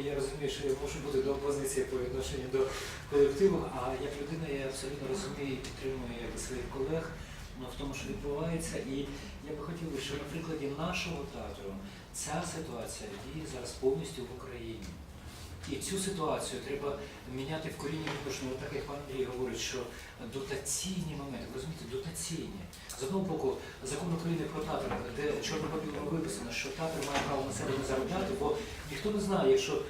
Я розумію, що я можу бути до опозиції по відношенню до колективу, а як людина я абсолютно розумію і підтримую якби, своїх колег ну, в тому, що відбувається. І я би хотів, би, що на прикладі нашого театру ця ситуація діє зараз повністю в Україні. І цю ситуацію треба міняти в корінні відношення, так як пан Андрій говорить, що дотаційні моменти, ви розумієте, дотаційні. З одного боку, закон України про театр, де чорно білому виписано, що театр має право на себе не заробляти, бо ніхто не знає, якщо е,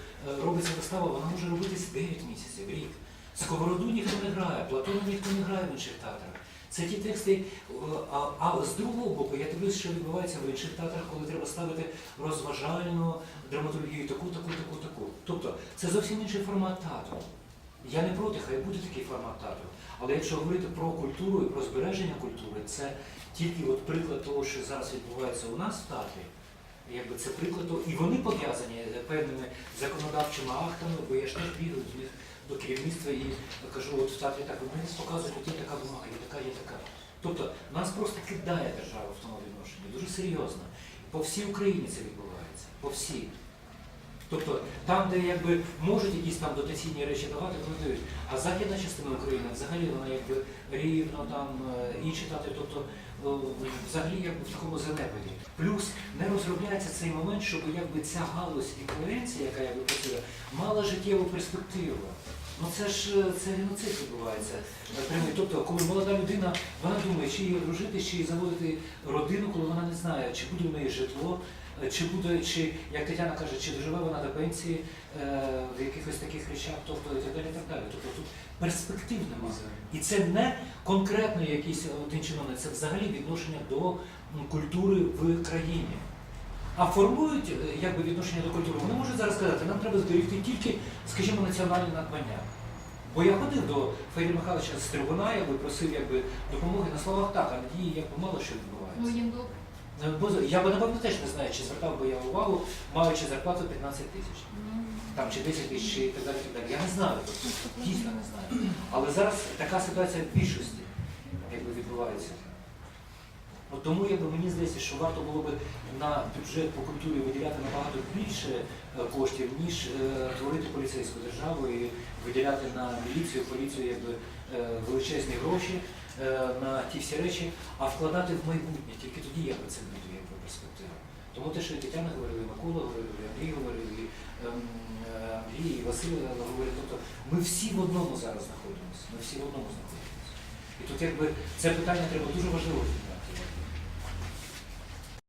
робиться вистава, вона може робитись 9 місяців, рік. Сковороду ніхто не грає, Платона ніхто не грає в інших театрах. Це ті тексти, е, а, а з другого боку, я дивлюсь, що відбувається в інших театрах, коли треба ставити розважальну драматургію, таку, таку, таку, таку. Тобто це зовсім інший формат театру. Я не проти, хай буде такий формат театру. Але якщо говорити про культуру і про збереження культури, це тільки от приклад того, що зараз відбувається у нас в театрі. Якби це приклад і вони пов'язані певними законодавчими актами, бо я ж теж бігаю до них до керівництва і кажу, от в театрі так, мені показують, от є така вимога, є така, є така. Тобто нас просто кидає держава в тому відношенні, дуже серйозно. По всій Україні це відбувається, по всій. Тобто там, де якби можуть якісь там дотаційні речі давати, вони дають. А західна частина України взагалі вона якби рівно там е, інші театри, тобто взагалі якби в такому занепаді. Плюс не розробляється цей момент, щоб якби ця галузь і конвенція, яка якби працює, мала життєву перспективу. Ну це ж е, це геноцид відбувається. е. Тобто, коли молода людина, вона думає, чи її одружити, чи їй заводити родину, коли вона не знає, чи буде в неї житло, е, чи буде, чи, як Тетяна каже, чи доживе вона до пенсії в якихось таких речах, тобто і так далі, так далі. Тобто тут перспектив немає. І це не конкретно якийсь один чиновник, це взагалі відношення до культури в країні. А формують е, якби відношення до культури. Вони можуть зараз сказати, нам треба зберегти тільки, скажімо, національне надбання. Бо я ходив до Федора Михайловича з трибуна, я би просив якби, допомоги на словах так, а дії якби мало що Ну відбувається. їм. Е, я би напевно теж не знаю, чи звертав би я увагу, маючи зарплату 15 тисяч. Там чи 10 тисяч, чи так далі, так далі. Я не знаю, тобто, дійсно не знаю. Але зараз така ситуація в більшості якби відбувається. Тому якби, мені здається, що варто було б на бюджет по культурі виділяти набагато більше е, коштів, ніж е, творити поліцейську державу і виділяти на міліцію, поліцію якби, е, величезні гроші на ті всі речі, а вкладати в майбутнє. Тільки тоді якби це буде якби, перспектива. Тому те, що і Тетяна говорила, і Микола говорив, і Андрій говорив, і ем, Андрій, і Василь говорив. Тобто ми всі в одному зараз знаходимося. Ми всі в одному знаходимося. І тут якби це питання треба дуже важливо